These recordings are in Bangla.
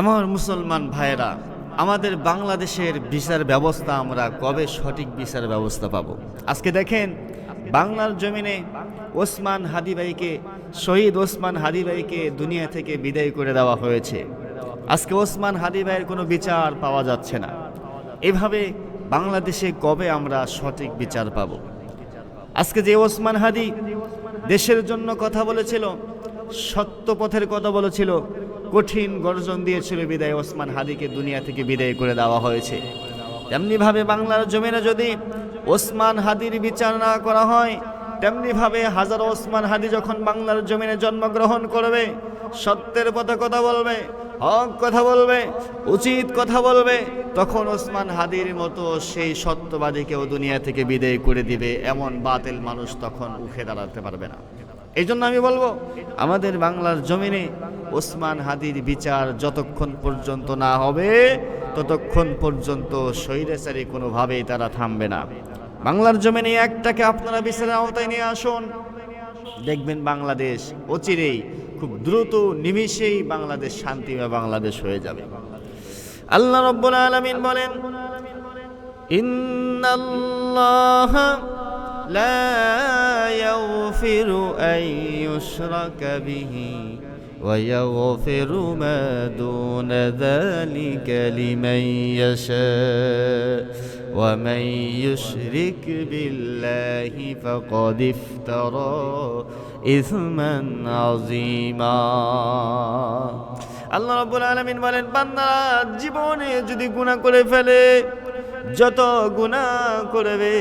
আমার মুসলমান ভাইয়েরা, আমাদের বাংলাদেশের বিচার ব্যবস্থা আমরা কবে সঠিক বিচার ব্যবস্থা পাব? আজকে দেখেন, বাংলার জমিনে ওসমান হাদিবাইকে শহীদ ওসমান হাদিবাইকে দুনিয়া থেকে বিদায় করে দেওয়া হয়েছে। আজকে ওসমান হাদিবাইয়ের কোনো বিচার পাওয়া যাচ্ছে না। এভাবে বাংলাদেশে কবে আমরা সঠিক বিচার পাব? আজকে যে ওসমান হাদি দেশের জন্য কথা বলেছিল, সত্য পথের কথা বলেছিল কঠিন গর্জন দিয়েছিল বিদায় ওসমান হাদিকে দুনিয়া থেকে বিদায় করে দেওয়া হয়েছে। তেমনিভাবে বাংলার জমিনে যদি ওসমান হাদির বিচার না করা হয়, তেমনিভাবে হাজার ওসমান হাদি যখন বাংলার জমিনে জন্মগ্রহণ করবে, সত্যের পথে কথা বলবে, হক কথা বলবে, উচিত কথা বলবে, তখন ওসমান হাদির মতো সেই সত্যবাদীকেও দুনিয়া থেকে বিদায় করে দিবে, এমন বাতিল মানুষ তখন উঠে দাঁড়াতে পারবে না। এই জন্য আমি বলব, আমাদের বাংলার জমিনে ওসমান হাদির বিচার যতক্ষণ পর্যন্ত না হবে, ততক্ষণ পর্যন্ত স্বৈরাচারী কোনোভাবেই তারা থামবে না। বাংলার জমিনে একটাকে আপনারা বিচারের আওতায় নিয়ে আসুন। দেখবেন বাংলাদেশ অচিরেই খুব দ্রুত নিমিষেই বাংলাদেশ শান্তিময় বাংলাদেশ হয়ে যাবে। আল্লাহ রব্বুল আলামিন বলেন, ইন্নাল্লাহ আন ইউশরাকা বিহি। ويغفر ما دون ذلك لمن يشاء ومن يشرك بالله فقد افترى إثما عظيما আল্লাহ রাব্বুল আলামিন বলেন বান্দা জীবনে যদি গুনাহ করে ফেলে যত গুনাহ করবে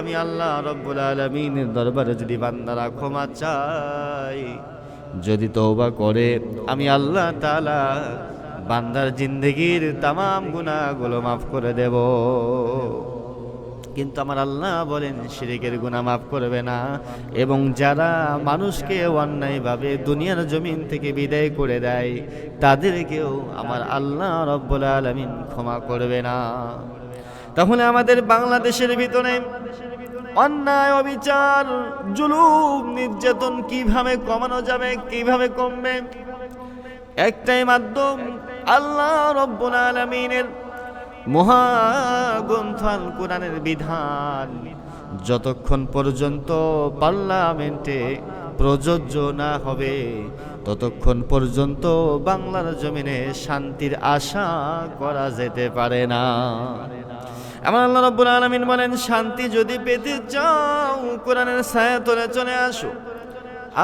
আমি আল্লাহ রব্বুল আলামিনের দরবারে যদি বান্দারা ক্ষমা চাই যদি তওবা করে, আমি আল্লাহ তালা বান্দার জিন্দগির তামাম গুনাহগুলো মাফ করে দেব। কিন্তু আমার আল্লাহ বলেন, শিরিকের গুনাহ মাফ করবে না। এবং যারা মানুষকে অন্যায়ভাবে দুনিয়ার জমিন থেকে বিদায় করে দেয়, তাদেরকেও আমার আল্লাহ রব্বুল আলমিন ক্ষমা করবে না। তাহলে আমাদের বাংলাদেশের ভিতরে অন্যায়, অবিচার, জুলুম, নির্যাতন কীভাবে কমানো যাবে, কীভাবে কমবে? একটাই মাধ্যম, আল্লাহ রব্বুল আলামিনের মহাগ্রন্থ আল কোরআনের বিধান। যতক্ষণ পর্যন্ত পার্লামেন্টে প্রযোজ্য না হবে, ততক্ষণ পর্যন্ত বাংলার জমিনে শান্তির আশা করা যেতে পারে না। আমার আল্লাহ রব্বুল আলমিন বলেন, শান্তি যদি পেতে চাও, কোরআনের ছায়া তোলে চলে আসো।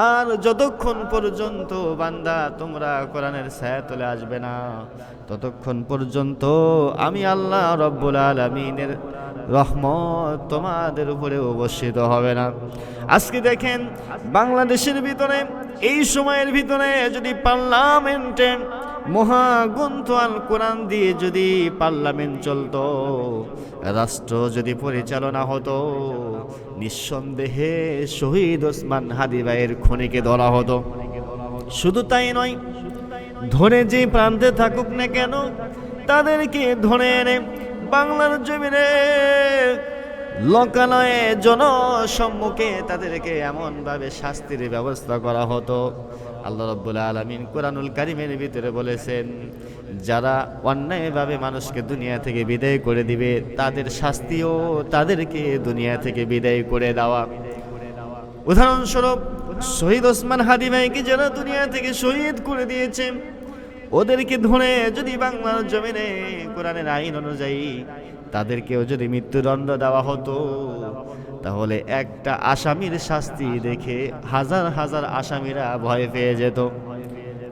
আর যতক্ষণ পর্যন্ত বান্দা তোমরা কোরআনের ছায়া তোলে আসবে না, ততক্ষণ পর্যন্ত আমি আল্লাহ রব্বুল আলমিনের রহমত তোমাদের উপরে অবস্থিত হবে না। আজকে দেখেন, বাংলাদেশের ভিতরে, এই সময়ের ভিতরে যদি পার্লামেন্টে মহাগ্রন্থ আল কোরআন দিয়ে যদি পার্লামেন্ট চলতো, রাষ্ট্র যদি পরিচালনা হতো, নিঃসন্দেহে শহীদ ওসমান হাদিবাইয়ের খনিকে ধরা হতো। শুধু তাই নয়, ধরে যে প্রান্তে থাকুক না কেন, তাদেরকে ধরে এনে বাংলার জমিনে লোকালয়ে জনসম্মুখে তাদেরকে এমনভাবে শাস্তির ব্যবস্থা করা হতো। আল্লাহ রব্বুল আলমিন কোরআনুল কারিমের ভিতরে বলেছেন, যারা অন্যায়ভাবে মানুষকে দুনিয়া থেকে বিদায় করে দিবে, তাদের শাস্তিও তাদেরকে দুনিয়া থেকে বিদায় করে দেওয়া। উদাহরণস্বরূপ শহীদ ওসমান হাদি ভাইকে যারা দুনিয়া থেকে শহীদ করে দিয়েছে ওদেরকে ধরে যদি বাংলার জমিনে, কোরআনের আইন অনুযায়ী তাদেরকেও যদি মৃত্যুদণ্ড দেওয়া হতো, তাহলে একটা আসামির শাস্তি দেখে হাজার হাজার আসামিরা ভয় পেয়ে যেত।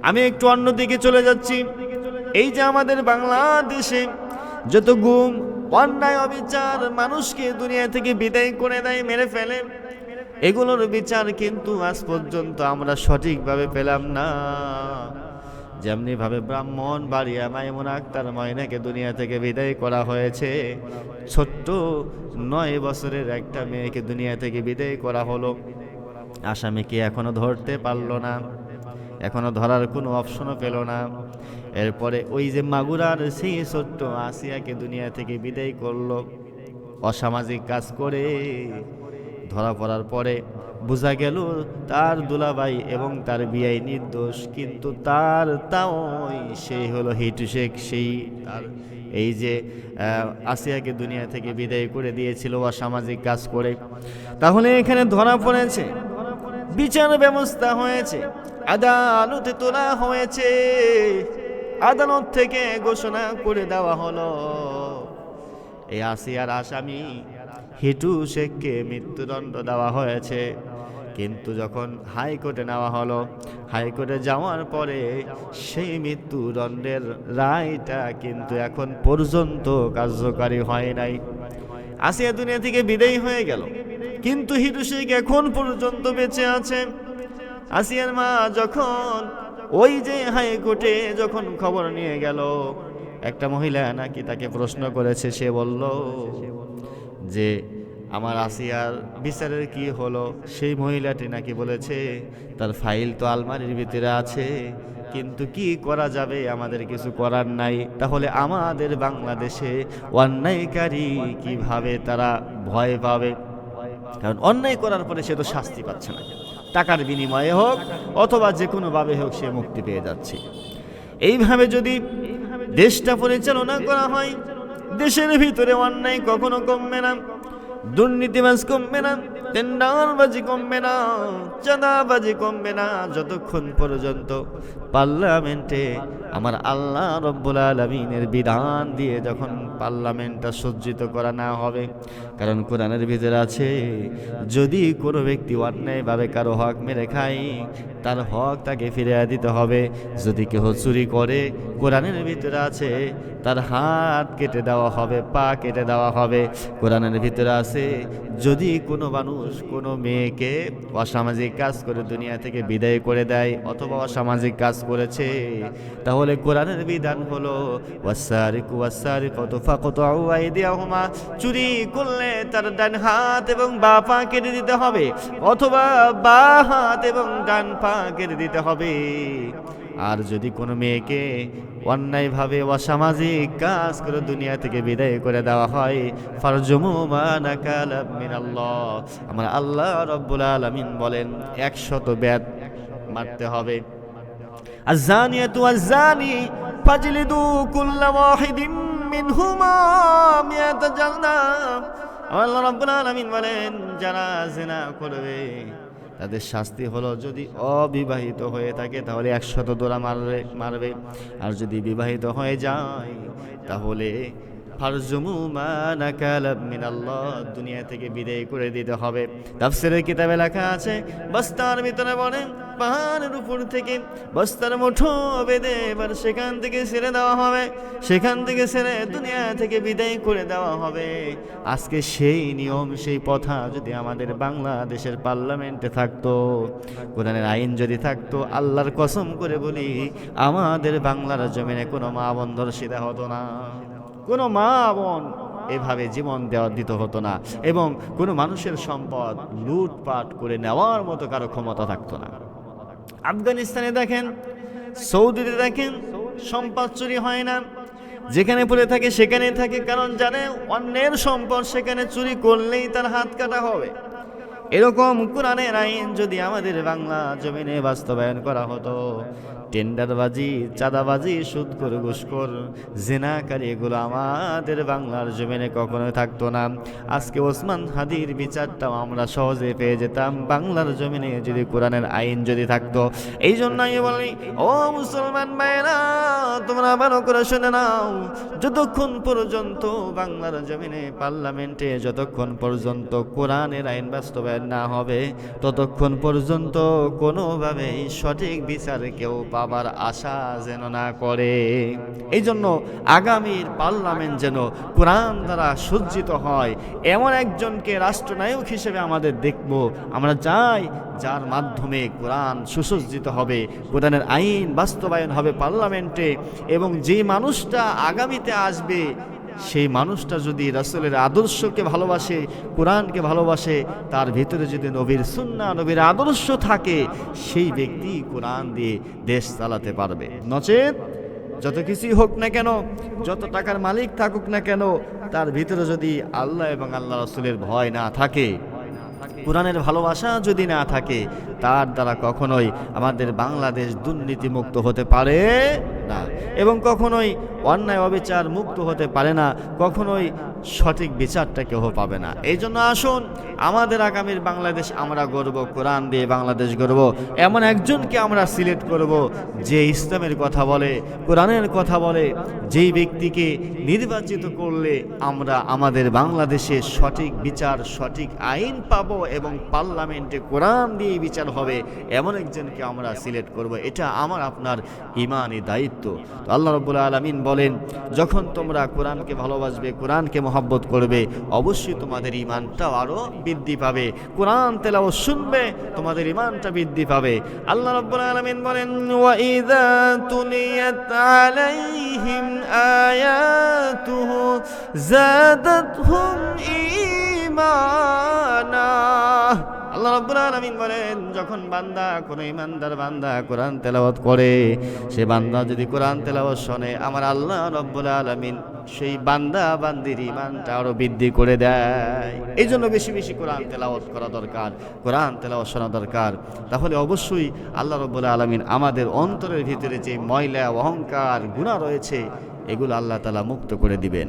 আমি একটু অন্যদিকে চলে যাচ্ছি। এই যে আমাদের বাংলাদেশে যত গুম, অন্যায়, অবিচার মানুষকে দুনিয়া থেকে বিদায় করে দেয়, মেরে ফেলে, এগুলোর বিচার কিন্তু আজ পর্যন্ত আমরা সঠিকভাবে পেলাম না। যেমনি ভাবে ব্রাহ্মণ বাড়িয়া মাইমুন আক্তার ময়নাকে দুনিয়া থেকে বিদায় করা হয়েছে, ছোট্ট নয় বছরের একটা মেয়েকে দুনিয়া থেকে বিদায় করা হলো। আসামিকে এখনও ধরতে পারল না, এখনও ধরার কোনো অপশনও পেল না। এরপরে ওই যে মাগুরার সেই ছোট্ট আসিয়াকে দুনিয়া থেকে বিদায় করল। অসামাজিক কাজ করে ধরা পড়ার পরে বোঝা গেল তার দুলাভাই এবং তার বিয়াই নির্দোষ, কিন্তু তার তাও সেই হলো হিটু শেখ, সেই তার এই যে আসিয়াকে দুনিয়া থেকে বিদায় করে দিয়েছিল বা সামাজিক কাজ করে। তাহলে এখানে ধরা পড়েছে, বিচার ব্যবস্থা হয়েছে, আদালতে তোলা হয়েছে, আদালত থেকে ঘোষণা করে দেওয়া হলো। এই আসিয়ার আসামি হিটু শেখকে মৃত্যুদণ্ড দেওয়া হয়েছে। কিন্তু যখন হাইকোর্টে নেওয়া হলো, হাইকোর্টে যাওয়ার পরে সেই মৃত্যুদণ্ডের রায়টা কিন্তু এখন পর্যন্ত কার্যকারী হয় নাই। আসিয়া দুনিয়া থেকে বিদায়ী হয়ে গেল। কিন্তু হিটু শেখ এখন পর্যন্ত বেঁচে আছে। আসিয়ার মা যখন ওই যে হাইকোর্টে যখন খবর নিয়ে গেল, একটা মহিলা নাকি তাকে প্রশ্ন করেছে, সে বলল যে আমার আসিয়ার বিচারের কি হলো? সেই মহিলাটি নাকি বলেছে, তার ফাইল তো আলমারির ভিতরে আছে, কিন্তু কি করা যাবে? আমাদের কিছু করার নাই। তাহলে আমাদের বাংলাদেশে অন্যায়কারী কীভাবে তারা ভয় পাবে? কারণ অন্যায় করার পরে সে তো শাস্তি পাচ্ছে না। টাকার বিনিময়ে হোক অথবা যে কোনোভাবে হোক সে মুক্তি পেয়ে যাচ্ছে। এইভাবে যদি দেশটা পরিচালনা করা হয় দেশের ভিতরে অন্যায় কখনো কমবে না। দুর্নীতিবাজ কমবে না, টেন্ডারবাজি কমবে না, চাঁদাবাজি কমবে না। যতক্ষণ পর্যন্ত পার্লামেন্টে আমার আল্লাহ রব্বুল আলমিনের বিধান দিয়ে যখন পার্লামেন্টটা সজ্জিত করা না হবে কারণ কোরআনের ভিতরে আছে, যদি কোনো ব্যক্তি অন্যায়ভাবে কারও হক মেরে খায়, তার হক তাকে ফিরিয়ে দিতে হবে। যদি কেউ চুরি করে, কোরআনের ভিতরে আছে, তার হাত কেটে দেওয়া হবে, পা কেটে দেওয়া হবে। কোরআনের ভিতরে আছে, যদি কোনো মানুষ কোনো মেয়েকে অসামাজিক কাজ করে দুনিয়া থেকে বিদায় করে দেয় অথবা অসামাজিক কাজ করেছে, তাহলে কোরআনের বিধান হলো ওয়াসারিকু ওয়াসারিকু ফাকাতু আইদিয়াহুমা। চুরি করলে হলে তার ডান হাত এবং বা পা কেটে দিতে হবে, অথবা বা হাত এবং ডান পা কেটে দিতে হবে। আর যদি কোনো মেয়েকে অন্যায়ভাবে অসামাজিক কাজ করে দুনিয়া থেকে বিদায় করে দেওয়া হয় আল্লাহ আমার আল্লাহ রব্বুল আলমিন বলেন, একশত ব্যাত মারতে হবে। আর জানিয়ে তু আর জানি ফাজলিদু কুল্লা ওয়াহিদিন মিনহুমা মিয়াত জান্নাহ আল্লাহ রাব্বুল আলামিন বলেন, যারা জেনা করবে, তাদের শাস্তি হলো যদি অবিবাহিত হয়ে থাকে, তাহলে একশত দোলা মারবে মারবে। আর যদি বিবাহিত হয়ে যায়, তাহলে ফারজুমু মা নাকালাব মিনাল্লাহ, দুনিয়া থেকে বিদায় করে দিতে হবে। তাফসিরের কিতাবে লেখা আছে, বস্তার ভিতরে বলে, পাহাড়ের উপর থেকে বস্তার মুঠো বেঁধে এবার সেখান থেকে ছেড়ে দেওয়া হবে। সেখান থেকে ছেড়ে দুনিয়া থেকে বিদায় করে দেওয়া হবে। আজকে সেই নিয়ম, সেই প্রথা যদি আমাদের বাংলাদেশের পার্লামেন্টে থাকতো, কোরআনের আইন যদি থাকতো, আল্লাহর কসম করে বলি, আমাদের বাংলার জমিনে কোনো মা বন্ধর সিধা হতো না। কোনো মা বোন এভাবে জীবন দেওয়া দিতে হতো না এবং কোনো মানুষের সম্পদ লুটপাট করে নেওয়ার মতো কারও ক্ষমতা থাকতো না। আফগানিস্তানে দেখেন, সৌদিতে দেখেন, সম্পদ চুরি হয় না। যেখানে পড়ে থাকে সেখানেই থাকে, কারণ জানে অন্যের সম্পদ সেখানে চুরি করলেই তার হাত কাটা হবে। এরকম কোরআনের আইন যদি আমাদের বাংলা জমিনে বাস্তবায়ন করা হতো টেন্ডারবাজি, চাঁদাবাজি, সুদখোর, ঘুষখোর, জেনাকারী, এগুলো আমাদের বাংলার জমিনে কখনোই থাকতো না। আজকে ওসমান হাদির বিচারটাও আমরা সহজে পেয়ে যেতাম। বাংলার জমিনে যদি কোরআনের আইন যদি থাকতো। এই জন্য আমি বলি, ও মুসলমান ভাইরা তোমরা ভালো করে শুনে নাও। যতক্ষণ পর্যন্ত বাংলার জমিনে পার্লামেন্টে যতক্ষণ পর্যন্ত কোরআনের আইন বাস্তবায়ন না হবে, ততক্ষণ পর্যন্ত কোনোভাবেই সঠিক বিচার কেউ পাবার আশা যেন না করে। এই জন্য আগামীর পার্লামেন্ট যেন কোরআন দ্বারা সজ্জিত হয়, এমন একজনকে রাষ্ট্রনায়ক হিসেবে আমাদের দেখব। আমরা চাই যার মাধ্যমে কোরআন সুসজ্জিত হবে, কোরআনের আইন বাস্তবায়ন হবে পার্লামেন্টে এবং যে মানুষটা আগামীতে আসবে সেই মানুষটা যদি রাসূলের আদর্শকে ভালোবাসে, কোরআনকে ভালোবাসে, তার ভিতরে যদি নবীর সুন্না নবীর আদর্শ থাকে, সেই ব্যক্তি কোরআন দিয়ে দেশ চালাতে পারবে। নচেত যত কিছুই হোক না কেন, যত টাকার মালিক থাকুক না কেন, তার ভিতরে যদি আল্লাহ এবং আল্লাহ রসুলের ভয় না থাকে, কোরআনের ভালোবাসা যদি না থাকে, তার দ্বারা কখনোই আমাদের বাংলাদেশ দুর্নীতিমুক্ত হতে পারে এবং কখনোই অন্যায় অবিচার মুক্ত হতে পারে না কখনোই সঠিক বিচারটা কেউ পাবে না। এই জন্য আসুন, আমাদের আগামীর বাংলাদেশ আমরা গর্ব কোরআন দিয়ে বাংলাদেশ গর্ব এমন একজনকে আমরা সিলেক্ট করব যে ইসলামের কথা বলে, কোরআনের কথা বলে, যেই ব্যক্তিকে নির্বাচিত করলে আমরা আমাদের বাংলাদেশে সঠিক বিচার, সঠিক আইন পাব এবং পার্লামেন্টে কোরআন দিয়ে বিচার হবে, এমন একজনকে আমরা সিলেক্ট করব। এটা আমার, আপনার ইমানই দায়িত্ব। তো আল্লাহ রব্বুল আলমিন বলেন, যখন তোমরা কোরআনকে ভালোবাসবে, কোরআনকে মহব্বত করবে, অবশ্যই তোমাদের ইমানটাও আরও বৃদ্ধি পাবে। কোরআন তেলাও শুনবে, তোমাদের ইমানটা বৃদ্ধি পাবে। আল্লাহ রব্বুল আলমিন বলেন জাদাতহুম ঈমানা। আল্লাহ রাব্বুল আলামিন বলেন, যখন বান্দা কোন ইমানদার বান্দা কোরআন তেলাওয়াত করে, সে বান্দা যদি কোরআন তেলাওয়াত শোনে, আমার আল্লাহ রাব্বুল আলামিন সেই বান্দা বান্দির ইমানটা আরও বৃদ্ধি করে দেয়। এই জন্য বেশি বেশি কোরআন তেলাওয়াত করা দরকার, কোরআন তেলাওয়াত শোনা দরকার। তাহলে অবশ্যই আল্লাহ রব্বুল আলামিন আমাদের অন্তরের ভিতরে যে ময়লা, অহংকার গুণা রয়েছে, এগুলো আল্লাহ তালা মুক্ত করে দিবেন।